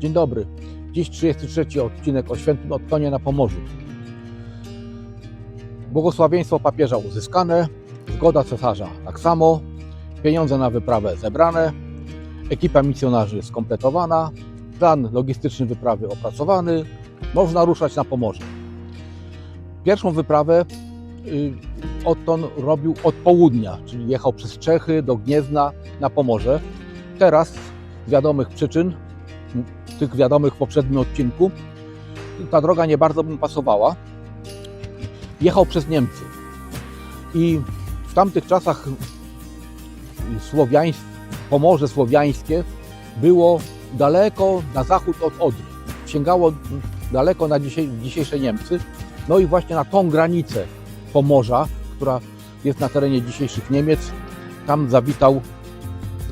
Dzień dobry. Dziś 33 odcinek o świętym Ottonie na Pomorzu. Błogosławieństwo papieża uzyskane, zgoda cesarza tak samo, pieniądze na wyprawę zebrane, ekipa misjonarzy skompletowana, plan logistyczny wyprawy opracowany, można ruszać na Pomorze. Pierwszą wyprawę y, Otton robił od południa, czyli jechał przez Czechy do Gniezna na Pomorze. Teraz z wiadomych przyczyn, tych wiadomych w poprzednim odcinku, ta droga nie bardzo mu pasowała. Jechał przez Niemcy. I w tamtych czasach słowiańskie, Pomorze Słowiańskie było daleko na zachód od Odry. Sięgało daleko na dzisiejsze Niemcy. No i właśnie na tą granicę Pomorza, która jest na terenie dzisiejszych Niemiec, tam zawitał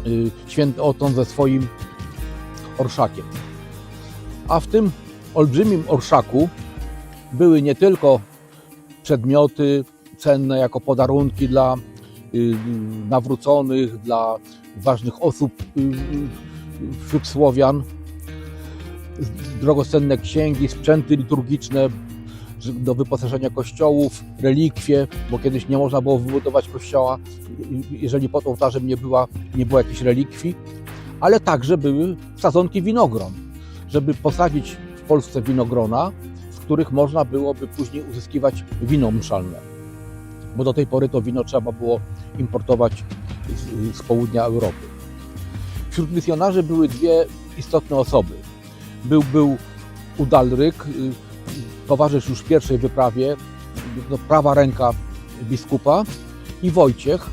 y, święty Oton ze swoim orszakiem. A w tym olbrzymim orszaku były nie tylko przedmioty cenne jako podarunki dla y, nawróconych, dla ważnych osób y, wśród Słowian, drogocenne księgi, sprzęty liturgiczne do wyposażenia kościołów, relikwie, bo kiedyś nie można było wybudować kościoła, jeżeli pod ołtarzem nie, była, nie było jakiejś relikwii, ale także były sadzonki winogron, żeby posadzić w Polsce winogrona, z których można byłoby później uzyskiwać wino mszalne. Bo do tej pory to wino trzeba było importować z, z południa Europy. Wśród misjonarzy były dwie istotne osoby. Był, był Udalryk, towarzysz już pierwszej wyprawie, no, prawa ręka biskupa i Wojciech,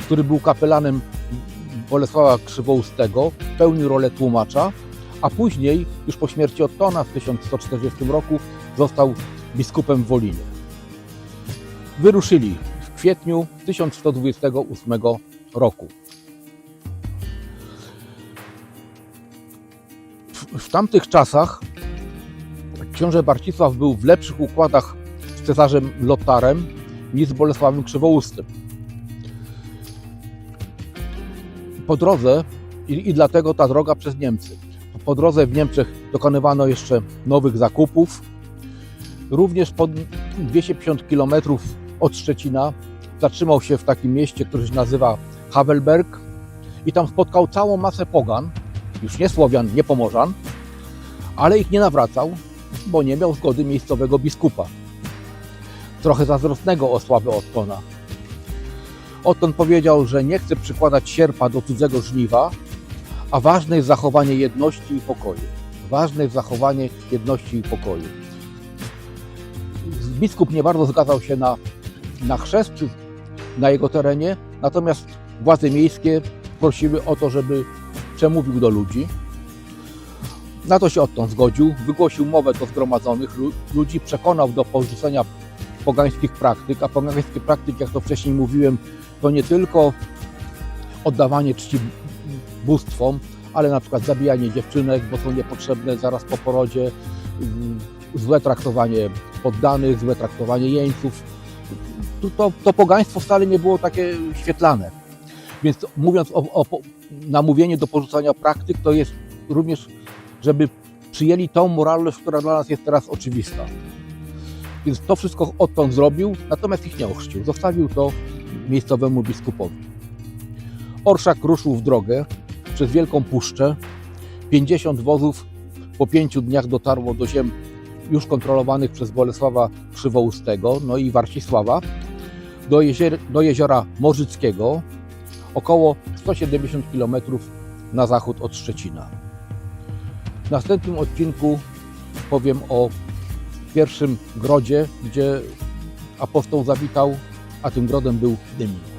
który był kapelanem Bolesława Krzywoustego, pełnił rolę tłumacza, a później, już po śmierci Ottona w 1140 roku, został biskupem w Wolinie. Wyruszyli w kwietniu 1128 roku. W, tamtych czasach książę Barcisław był w lepszych układach z cesarzem Lotarem niż z Bolesławem Krzywoustym. Po drodze, i, i dlatego ta droga przez Niemcy, po drodze w Niemczech dokonywano jeszcze nowych zakupów. Również po 250 km od Szczecina zatrzymał się w takim mieście, które się nazywa Havelberg i tam spotkał całą masę pogan, już nie Słowian, nie Pomorzan, ale ich nie nawracał, bo nie miał zgody miejscowego biskupa. Trochę zazdrosnego o sławę Ottona. Otton powiedział, że nie chce przykładać sierpa do cudzego żniwa, a ważne jest zachowanie jedności i pokoju. Ważne jest zachowanie jedności i pokoju. Biskup nie bardzo zgadzał się na, na chrzest na jego terenie, natomiast władze miejskie prosiły o to, żeby przemówił do ludzi. Na to się Otton zgodził, wygłosił mowę do zgromadzonych ludzi, przekonał do porzucenia pogańskich praktyk, a pogańskie praktyki, jak to wcześniej mówiłem, to nie tylko oddawanie czci bóstwom, ale na przykład zabijanie dziewczynek, bo są niepotrzebne zaraz po porodzie, złe traktowanie poddanych, złe traktowanie jeńców. To, to, to pogaństwo wcale nie było takie świetlane. Więc mówiąc o, o namówieniu do porzucania praktyk, to jest również, żeby przyjęli tą moralność, która dla nas jest teraz oczywista. Więc to wszystko odtąd zrobił, natomiast ich nie ochrzcił. Zostawił to miejscowemu biskupowi. Orszak ruszył w drogę przez Wielką Puszczę. 50 wozów po pięciu dniach dotarło do ziem już kontrolowanych przez Bolesława Krzywoustego, no i Warcisława, do, do jeziora Morzyckiego, około 170 km na zachód od Szczecina. W następnym odcinku powiem o pierwszym grodzie, gdzie apostoł zawitał, a tym grodem był Dymin.